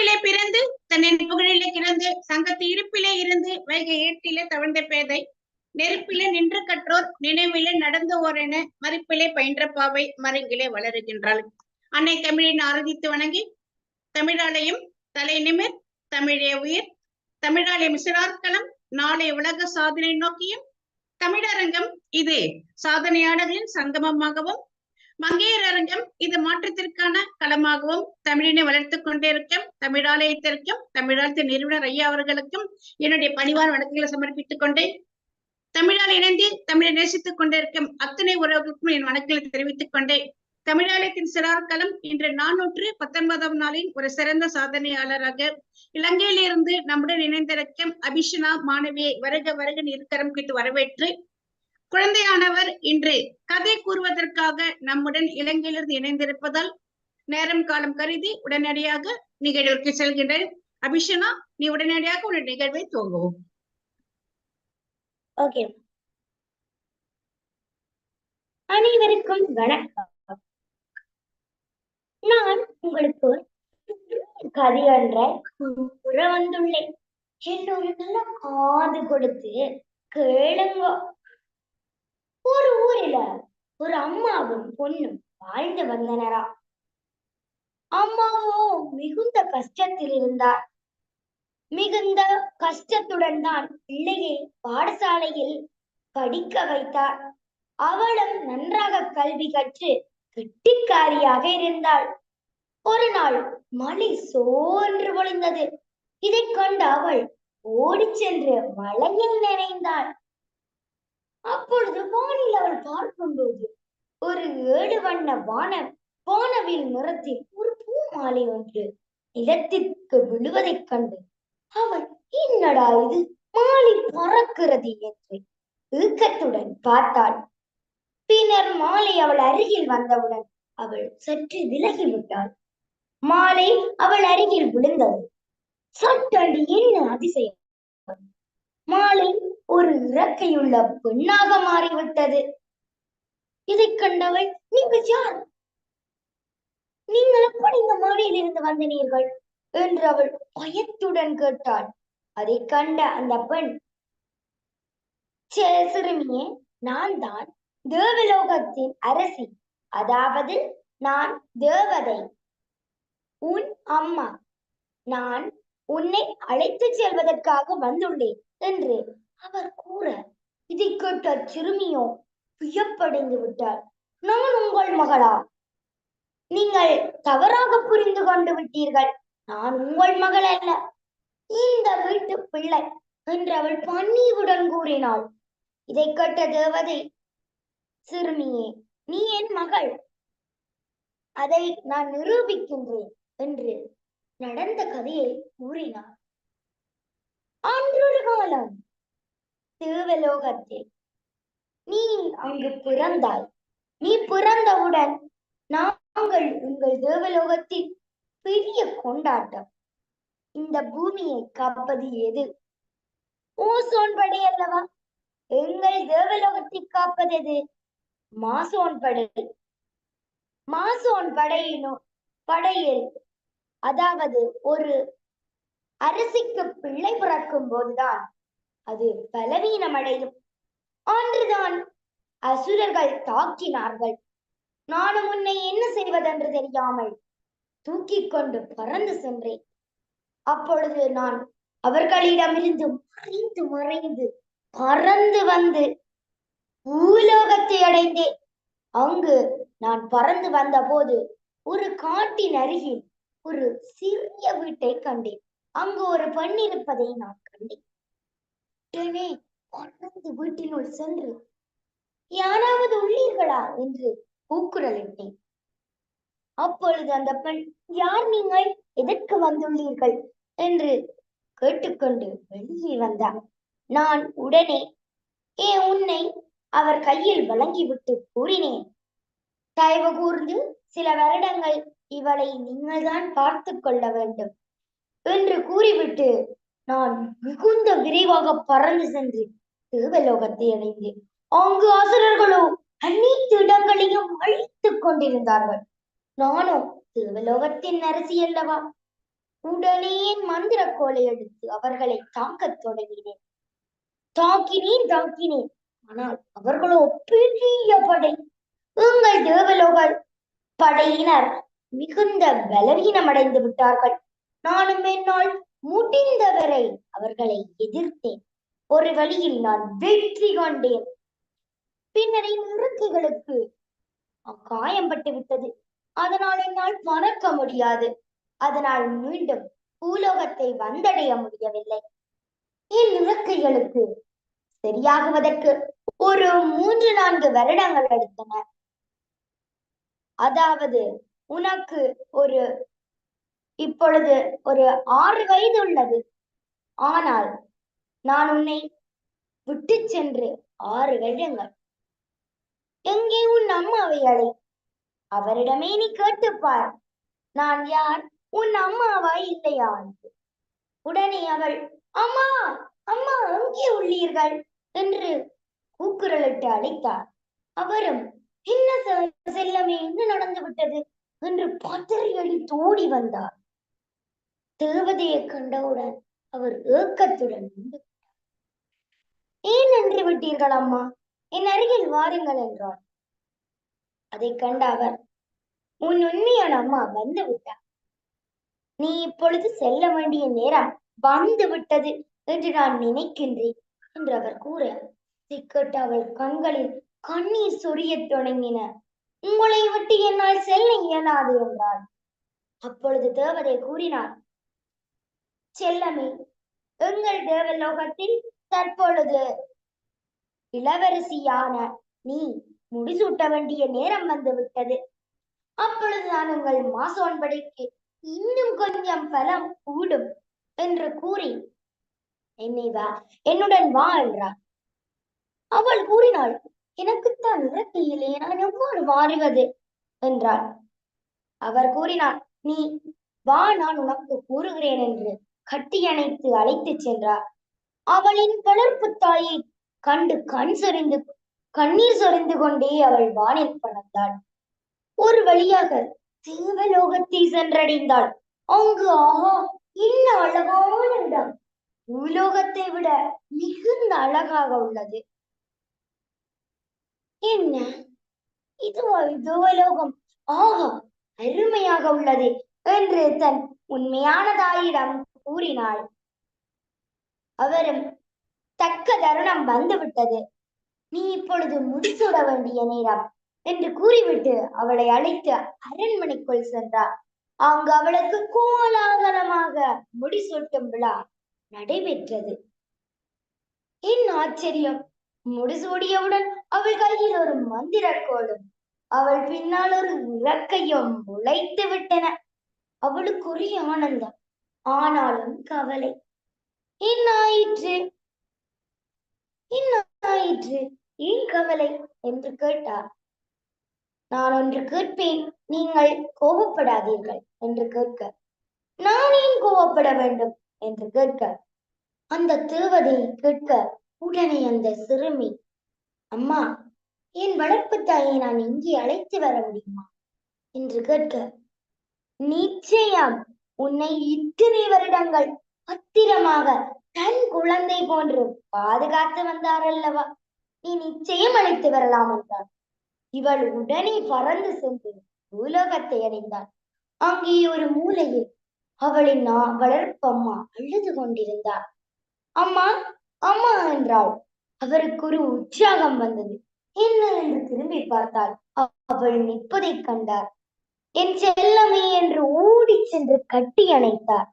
பிறப்பிலே பிறந்து தன்னின் புகழிலே கிடந்து சங்கத்து இருப்பிலே இருந்து வைகை ஏட்டிலே தவழ்ந்த பேதை நெருப்பிலே நின்று கற்றோர் நினைவிலே நடந்து என மறுப்பிலே பயின்ற பாவை மருங்கிலே வளருகின்றாள். அன்னை தமிழின் ஆராதித்து வணங்கி தமிழாலயம் தலை நிமிர் தமிழே உயிர் தமிழாலயம் சிறார்களம் நாளை உலக சாதனை நோக்கியும் தமிழரங்கம் இது சாதனையாளர்களின் சங்கமமாகவும் மங்கையர் அரங்கம் இது மாற்றத்திற்கான களமாகவும் தமிழினை வளர்த்துக் கொண்டிருக்கும் தமிழாலயத்திற்கும் தமிழாலயத்தின் நிறுவனர் ஐயா அவர்களுக்கும் என்னுடைய பணிவான வணக்கங்களை சமர்ப்பித்துக் கொண்டேன். தமிழால் இணைந்து தமிழை நேசித்துக் கொண்டிருக்கும் அத்தனை உறவுகளுக்கும் என் வணக்கங்களை தெரிவித்துக் கொண்டேன். தமிழாலயத்தின் சிறார்களம் இன்று நானூற்று பத்தொன்பதாம் நாளின் ஒரு சிறந்த சாதனையாளராக இலங்கையிலிருந்து நம்முடன் இணைந்திருக்கும் அபிஷனா மாணவியை வருக வருக இருக்கரம் கிட்டு வரவேற்று குழந்தையானவர் இன்று கதை கூறுவதற்காக நம்முடன் இலங்கையிலிருந்து இணைந்திருப்பதால் நேரம் காலம் கருதி உடனடியாக நிகழ்வுக்கு செல்கின்றேன். அபிஷனா நீ உடனடியாக உன்னுடைய நிகழ்வை துவங்குவோம். ஓகே. அனைவருக்கும் வணக்கம். நான் உங்களுக்கு கதை என்ற கூற வந்துள்ளேன். என்னொரு நல்ல காது கொடுத்து கேளுங்க. ஒரு ஊரில ஒரு அம்மாவும் பொண்ணும் வாழ்ந்து வந்தனரா? அம்மாவோ மிகுந்த கஷ்டத்தில் இருந்தார். மிகுந்த கஷ்டத்துடன் தான் பிள்ளையை பாடசாலையில் படிக்க வைத்தார். அவளும் நன்றாக கல்வி கற்று கெட்டிக்காரியாக இருந்தாள். ஒரு நாள் மழை சோன்று பொழிந்தது இதைக் கண்டு அவள் ஓடிச் சென்று மழையில் நினைந்தாள். அப்பொழுது வானில் அவள் பார்க்கும்போது ஒரு ஏழு வண்ண வான வானவில் நிறத்தில் ஒரு பூ மாலை ஒன்று நிலத்திற்கு விழுவதைக் கண்டு அவள் என்னடா இது? மாலை பறக்கிறது என்று ஏக்கத்துடன் பார்த்தாள். பின்னர் மாலை அவள் அருகில் வந்தவுடன் அவள் சற்று விலகி விட்டாள் மாலை அவள் அருகில் விழுந்தது. சட்டண்டு என்ன அதிசயம்? மாலை ஒரு இறக்கையுள்ள பெண்ணாக மாறிவிட்டது. இதைக் கண்டவள் நீங்கள் யார்? நீங்கள் எப்படி இந்த மாடியிலிருந்து வந்தனீர்கள்? என்று அவள் பயத்துடன் கேட்டாள். அதை கண்ட அந்த பெண் "சே, சிறுமியே நான் தான் தேவலோகத்தின் அரசி. அதாவது நான் தேவதை. உன் அம்மா. நான் உன்னை அழைத்துச் செல்வதற்காக வந்துள்ளேன். என்று அவர் கூற இதை கேட்ட சிறுமியோ வியப்படைந்து விட்டார். நான் உங்கள் மகளா? நீங்கள் தவறாக புரிந்து கொண்டு விட்டீர்கள். நான் உங்கள் மகள் அல்ல. இந்த வீட்டு பிள்ளை என்று அவள் பன்னியுடன் கூறினாள். இதை கேட்ட தேவதை சிறுமியே நீ என் மகள். அதை நான் நிரூபிக்கின்றேன் என்று நடந்த கதையை கூறினார். அன்றொரு காலம் தேவலோகத்தில் நீ அங்கு பிறந்தாய் நீ பிறந்தவுடன் நாங்கள் உங்கள் தேவலோகத்தில் பெரிய கொண்டாட்டம் இந்த பூமியை காப்பது எது ஓசோன் படை அல்லவா எங்கள் தேவலோகத்தை காப்பது எது மாசோன் படை மாசோன் படையினோ படையில் அதாவது ஒரு அரசிக்கு பிள்ளை பிறக்கும் போதுதான் அது பலவீனமடையும். அன்றுதான் அசுரர்கள் தாக்கினார்கள். நானும் உன்னை என்ன செய்வதென்று தெரியாமல் தூக்கிக் கொண்டு பறந்து சென்றேன். அப்பொழுது நான் அவர்களிடமிருந்து மறைந்து மறைந்து பறந்து வந்து பூலோகத்தை அடைந்தேன். அங்கு நான் பறந்து வந்தபோது ஒரு காட்டின் அருகில் ஒரு சிறிய வீட்டை கண்டேன். அங்கு ஒரு பெண் இருப்பதை நான் கண்டேன். உடனே வீட்டினுள் சென்று யாராவது உள்ளீர்களா என்று கூக்குரலிட்டேன் அப்பொழுது அந்த பெண் யார் நீங்கள்? எதற்கு வந்துள்ளீர்கள்? என்று கேட்டுக்கொண்டு வெளியே வந்தார் நான் உடனே ஏ உன்னை அவர் கையில் வழங்கிவிட்டு கூறினேன். தயவு கூர்ந்து சில வருடங்கள் இவளை நீங்கள்தான் பார்த்து கொள்ள வேண்டும். என்று கூறிவிட்டு நான் மிகுந்த விரைவாக பறந்து சென்று தேவலோகத்தை அடைந்தேன். அங்கு அசுரர்களோ அனைத்து இடங்களையும் அழித்துக் கொண்டிருந்தார்கள். நானும் தேவலோகத்தின் அரசி அல்லவா? உடனே மந்திர கோலை எடுத்து அவர்களை தாக்கத் தொடங்கினேன். தாக்கினேன் தாக்கினேன். ஆனால் அவர்களோ பெரிய படை. எங்கள் தேவலோக படையினர் மிகுந்த பலவீனம் அடைந்து விட்டார்கள். நானும் என்னால் முடிந்தவரை அவர்களை எதிர்த்தேன். ஒரு வழியில் நான் வெற்றி கண்டேன். பின்னர் முறுக்குகளுக்கு காயம்பட்டு விட்டது அதனால் என்னால் மறக்க முடியாது. அதனால் மீண்டும் பூலோகத்தை வந்தடைய முடியவில்லை. என் இறக்கைகளுக்கு சரியாகுவதற்கு ஒரு மூன்று நான்கு வருடங்கள் எடுத்தன. அதாவது உனக்கு ஒரு இப்பொழுது ஒரு ஆறு வயது உள்ளது. ஆனால் நான் உன்னை விட்டு சென்று ஆறு வருடங்கள். எங்கே உன் அம்மாவை அழை? அவரிடமே நீ கேட்டுப்பார் நான் யார்? உன் அம்மாவா இல்லையா உடனே அவள் அம்மா அம்மா எங்கே உள்ளீர்கள்? என்று கூக்குரலிட்டு அழைத்தார். அவரும் என்ன செ- செல்லமே என்ன நடந்து விட்டது என்று பதறி அடித்து ஓடி வந்தார். தேவதையை கண்டவுடன் அவர் ஏக்கத்துடன் நின்று விட்டார். ஏன் நின்று விட்டீர்கள் அம்மா? என் அருகில் வாருங்கள் என்றார். அதைக் கண்ட அவர் உன் உண்மையான அம்மா வந்து விட்டார். நீ இப்பொழுது செல்ல வேண்டிய நேரம் வந்து விட்டது என்று நான் நினைக்கின்றேன் என்று அவர் கூற சிக்கட்டு அவள் கண்களில் கண்ணீர் சொரியத் தொடங்கின. உங்களை விட்டு என்னால் செல்ல இயலாது என்றாள் அப்பொழுது தேவதை கூறினார் செல்லமே எங்கள் தேவலோகத்தில் தற்பொழுது. இளவரசியான நீ முடிசூட்ட வேண்டிய நேரம் வந்து விட்டது. அப்பொழுது நான் உங்கள் மாசோன்படிக்கு இன்னும் கொஞ்சம் பலம் கூடும் என்று கூறி என்னை வா என்னுடன் வா என்றார். அவள் கூறினாள் எனக்குத்தான் இறக்கையிலே நான் எவ்வாறு மாறுவது என்றாள். அவர் கூறினார் நீ வா நான் உனக்கு கூறுகிறேன் என்று. கட்டியணைத்து அழைத்துச் சென்றார். அவளின் வளர்ப்பு தாயை கண்டு கண் சொரிந்து கண்ணீர் சொரிந்து கொண்டே அவள் வானில் பறந்தாள் ஒரு வழியாக தேவலோகத்தை சென்றடைந்தாள். அங்கு ஆஹா என்ன அழகான இடம்! பூலோகத்தை விட மிகுந்த அழகாக உள்ளது. என்ன? இதுவா? தேவலோகம் ஆஹா அருமையாக உள்ளது என்று தன் உண்மையான தாயிடம் கூறினாள். அவரும் தக்க தருணம் வந்துவிட்டது. நீ இப்பொழுது முடிசூட வேண்டிய நேரம் என்று கூறிவிட்டு அவளை அழைத்து அரண்மனைக்குள் சென்றார். அங்கு அவளுக்கு கோலாகலமாக முடிசூட்டும் விழா நடைபெற்றது. என் ஆச்சரியம். முடிசூடியவுடன் அவள் கையில் ஒரு மந்திரக்கோளும் அவள் பின்னால் ஒரு இறக்கையும் முளைத்து விட்டன. அவளுக்குரிய ஆனந்தம். ஆனாலும் கவலை. என்னாயிற்று என்னாயிற்று ஆயிற்று ஏன் கவலை? என்று கேட்டார். நான் ஒன்று கேட்பேன் நீங்கள் கோபப்படாதீர்கள் என்று கேட்க. நான் ஏன் கோபப்பட வேண்டும்? என்று கேட்க. அந்த தேவதை கேட்க உடனே அந்த சிறுமி அம்மா என் வளர்ப்பு தாயை நான் இங்கே அழைத்து வர முடியுமா? என்று கேட்க. நிச்சயம் உன்னை இத்தனை வருடங்கள் பத்திரமாக தன் குழந்தை போன்று பாதுகாத்து வந்தார் அல்லவா? நீ நிச்சயம் அழைத்து வரலாம் என்றான். இவள் உடனே பறந்து சென்று பூலோகத்தை அடைந்தாள். அங்கே ஒரு மூலையில் அவளின் நான் வளர்ப்பம்மா அழுது கொண்டிருந்தார் அம்மா அம்மா என்றாள். அவருக்கு ஒரு உற்சாகம் வந்தது. என்ன? என்று திரும்பி பார்த்தாள். அவள் நிற்பதைக் கண்டார். என் செல்லமே என்று ஓடிச் சென்று கட்டி அணைத்தார்.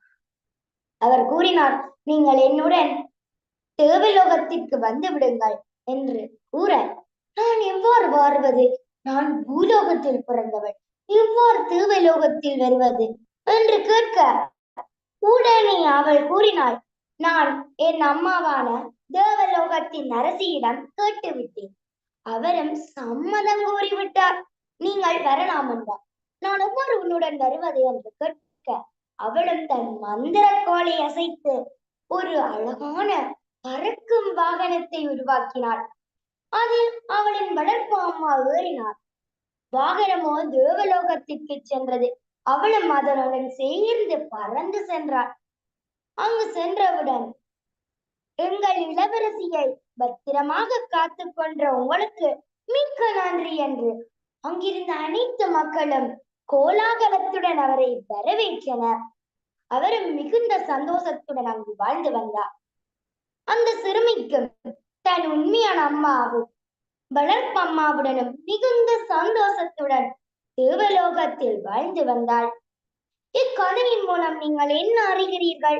அவர் கூறினார் நீங்கள் என்னுடன் தேவலோகத்திற்கு வந்து விடுங்கள் என்று கூற நான் எவ்வாறு வாழ்வது? நான் பூலோகத்தில் பிறந்தவள் எவ்வாறு தேவலோகத்தில் வருவது? என்று கேட்க உடனே அவள் கூறினாள் நான் என் அம்மாவான தேவலோகத்தின் அரசியிடம் கேட்டுவிட்டேன். அவரும் சம்மதம் கூறிவிட்டார். நீங்கள் வரலாம் என்றார் நான் எவ்வாறு உன்னுடன் வருவது என்று கேட்க அவளும் தன் மந்திர கோலை அசைத்து ஒரு அழகான பறக்கும் வாகனத்தை உருவாக்கினாள். அதில் அவளின் வளர்ப்பு அம்மா ஏறினார் வாகனமோ தேவலோகத்திற்கு சென்றது. அவளும் அதனுடன் சேர்ந்து பறந்து சென்றாள். அங்கு சென்றவுடன் எங்கள் இளவரசியை பத்திரமாக காத்து கொன்ற உங்களுக்கு மிக்க நன்றி என்று அங்கிருந்த அனைத்து மக்களும் கோலாகலத்துடன் அவரை வரவேற்றனர். அவரும் மிகுந்த சந்தோஷத்துடன் அங்கு வாழ்ந்து வந்தார். அந்த சிறுமிக்கும் தன் உண்மையான அம்மாவும் வளர்ப்பு அம்மாவுடனும் மிகுந்த சந்தோஷத்துடன் தேவலோகத்தில் வாழ்ந்து வந்தாள். இக்கதையின் மூலம் நீங்கள் என்ன அறிகிறீர்கள்?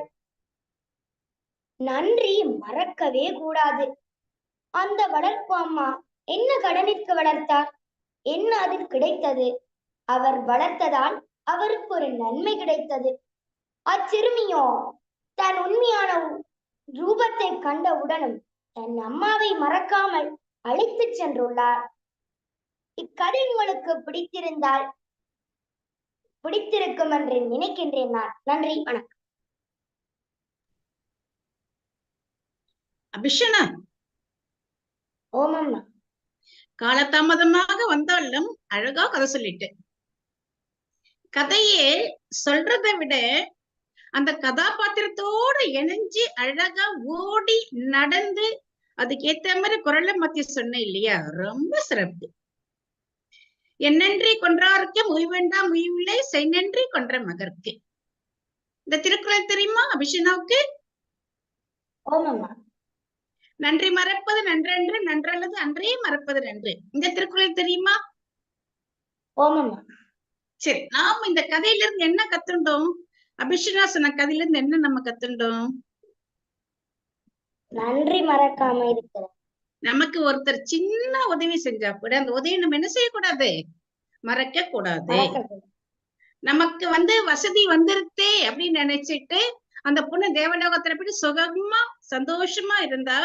நன்றி மறக்கவே கூடாது. அந்த வளர்ப்பு அம்மா என்ன கடனிற்கு வளர்த்தார்? என்ன அதில் கிடைத்தது? அவர் வளர்த்ததால் அவருக்கு ஒரு நன்மை கிடைத்தது. அச்சிறுமியோ தன் உண்மையான ரூபத்தை கண்டவுடனும் தன் அம்மாவை மறக்காமல் அழைத்துச் சென்றுள்ளார். இக்கதை உங்களுக்கு பிடித்திருந்தால் பிடித்திருக்கும் என்று நினைக்கின்றேன் நான். நன்றி வணக்கம். அபிஷனா? ஓமம்மா காலதாமதமாக வந்தாலும் அழகா கதை சொல்லிட்டு. கதையே சொல்றதை விட அந்த கதாபாத்திரத்தோட இணைஞ்சு அழகா ஓடி நடந்து அதுக்கு ஏத்த மாதிரி குரலை மாத்தி சொன்ன இல்லையா? ரொம்ப சிறப்பு. என்னன்றி கொன்றாருக்கு முய் வேண்டாம் முயவில்லை செய்நன்றி கொன்ற மகற்கு. இந்த திருக்குறள் தெரியுமா அபிஷனாவுக்கு? நன்றி மறப்பது நன்றன்று நன்றல்லது அன்றே மறப்பது நன்று. இந்த திருக்குறள் தெரியுமா? ஓமம்மா சரி நாம இந்த கதையில இருந்து என்ன கத்துண்டோம்? அபிஷனா சொன்ன கதையில இருந்து என்ன நம்ம கத்துண்டோம்? நன்றி மறக்காம இருக்கிறேன். நமக்கு ஒருத்தர் சின்ன உதவி செஞ்சா கூட அந்த உதவி நம்ம என்ன செய்யக்கூடாது? மறக்க கூடாது. நமக்கு வந்து வசதி வந்துருத்தே அப்படின்னு நினைச்சிட்டு அந்த பொண்ணு தேவலோகத்துல போய் சுகமா சந்தோஷமா இருந்தா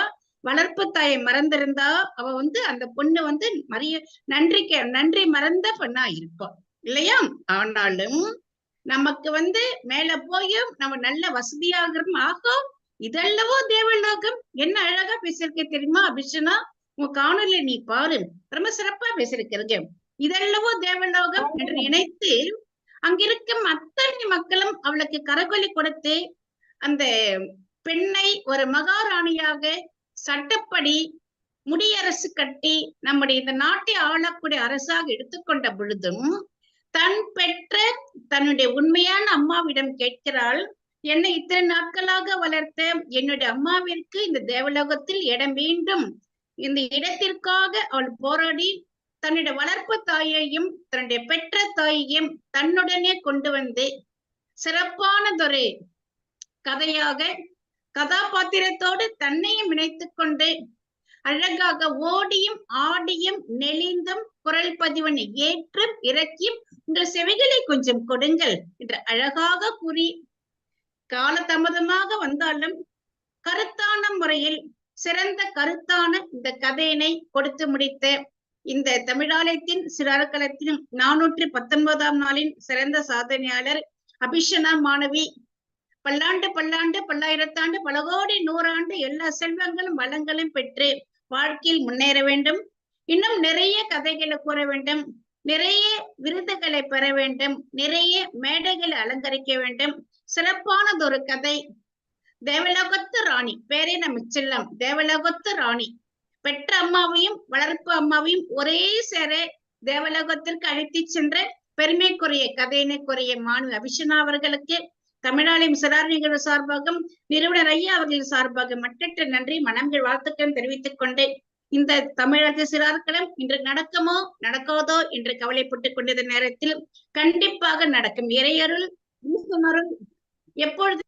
வளர்ப்பு தாயை மறந்திருந்தா அவ வந்து அந்த பொண்ணு வந்து மறிய நன்றிக்கு நன்றி மறந்த பொண்ணா இருப்பான் இல்லையா? ஆனாலும் நமக்கு வந்து மேல போயும் நம்ம நல்ல வசதியாகிறோம். ஆகும் இதல்லவோ தேவலோகம் என்ன அழகா பேசியிருக்க தெரியுமா? அபிஷனா உன் காணொலி நீ பாரு. ரொம்ப சிறப்பா பேசியிருக்கிறது இதெல்லவோ தேவலோகம் என்று நினைத்து அங்கிருக்கும் அத்தனை மக்களும் அவளுக்கு கரகொலி கொடுத்து அந்த பெண்ணை ஒரு மகாராணியாக சட்டப்படி முடியரசு கட்டி நம்முடைய இந்த நாட்டை ஆளக்கூடிய அரசாக எடுத்துக்கொண்ட பொழுதும் தன் பெற்ற தன்னுடைய உண்மையான அம்மாவிடம் கேட்கிறாள் என்னை இத்தனை நாட்களாக வளர்த்த என்னுடைய அம்மாவிற்கு இந்த தேவலோகத்தில் இடம் வேண்டும். இந்த இடத்திற்காக அவள் போராடி தன்னுடைய வளர்ப்பு தாயையும் தன்னுடைய பெற்ற தாயையும் தன்னுடனே கொண்டு வந்து சிறப்பானதொரு கதையாக கதாபாத்திரத்தோடு தன்னையும் இணைத்துக் கொண்டு அழகாக ஓடியும் ஆடியும் நெளிந்தும் குரல் பதிவனை ஏற்றும் இறக்கியும் உங்கள் செவிகளை கொஞ்சம் கொடுங்கள் என்று அழகாக கூறி காலதாமதமாக வந்தாலும் கருத்தான முறையில் சிறந்த கருத்தான இந்த கதையினை கொடுத்து முடித்த இந்த தமிழாலயத்தின் சிறார்களத்தின் நானூற்றி பத்தொன்பதாம் நாளின் சிறந்த சாதனையாளர் அபிஷனா மாணவி. பல்லாண்டு பல்லாண்டு பல்லாயிரத்தாண்டு பல கோடி நூறாண்டு எல்லா செல்வங்களும் வளங்களும் பெற்று வாழ்க்கையில் முன்னேற வேண்டும். இன்னும் நிறைய கதைகளை கூற வேண்டும். நிறைய விருதுகளை பெற வேண்டும். நிறைய மேடைகளை அலங்கரிக்க வேண்டும். சிறப்பானதொரு கதை. தேவலோகத்து ராணி. பேரே நம்ம செல்லம். தேவலோகத்து ராணி. பெற்ற அம்மாவையும் வளர்ப்பு அம்மாவையும் ஒரே சேர தேவலோகத்திற்கு அழைத்து சென்ற பெருமைக்குரிய கதையினைக்குரிய மாணவி அபிஷனா அவர்களுக்கு தமிழாலயம் சிறார் நிகழ்வு சார்பாகவும் நிறுவனர் ஐயா அவர்கள் சார்பாக மட்டற்ற நன்றி மனங்கள் வாழ்த்துக்கள் தெரிவித்துக் கொண்டேன். இந்த தமிழக சிறார்களும் இன்று நடக்குமோ நடக்காதோ என்று கவலைப்பட்டுக் கொண்டிருந்த நேரத்தில் கண்டிப்பாக நடக்கும். இறையருள் ஈசனருள் எப்பொழுது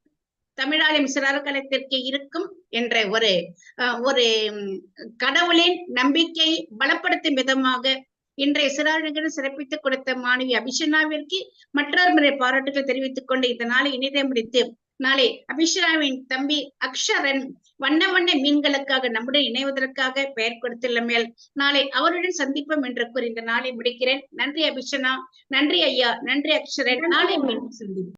தமிழாலயம் சிறார்களத்திற்கு இருக்கும் என்ற ஒரு அஹ், ஒரு கடவுளின் நம்பிக்கை பலப்படுத்தும் விதமாக இன்றைய சிறார்களும் சிறப்பித்துக் கொடுத்த மாணவி அபிஷனாவிற்கு மற்றொரு முறை பாராட்டுகள் தெரிவித்துக் கொண்டு இந்த நாளை இனிதே முடித்து நாளை அபிஷனாவின் தம்பி அக்ஷரன் வண்ண வண்ண மீன்களுக்காக நம்முடன் இணைவதற்காக பெயர் கொடுத்துள்ள மேல் நாளை அவருடன் சந்திப்போம் என்று கூறி இந்த நாளை முடிக்கிறேன். நன்றி அபிஷனா நன்றி ஐயா. நன்றி அக்ஷரன். நாளை மீண்டும் சந்திப்போம்.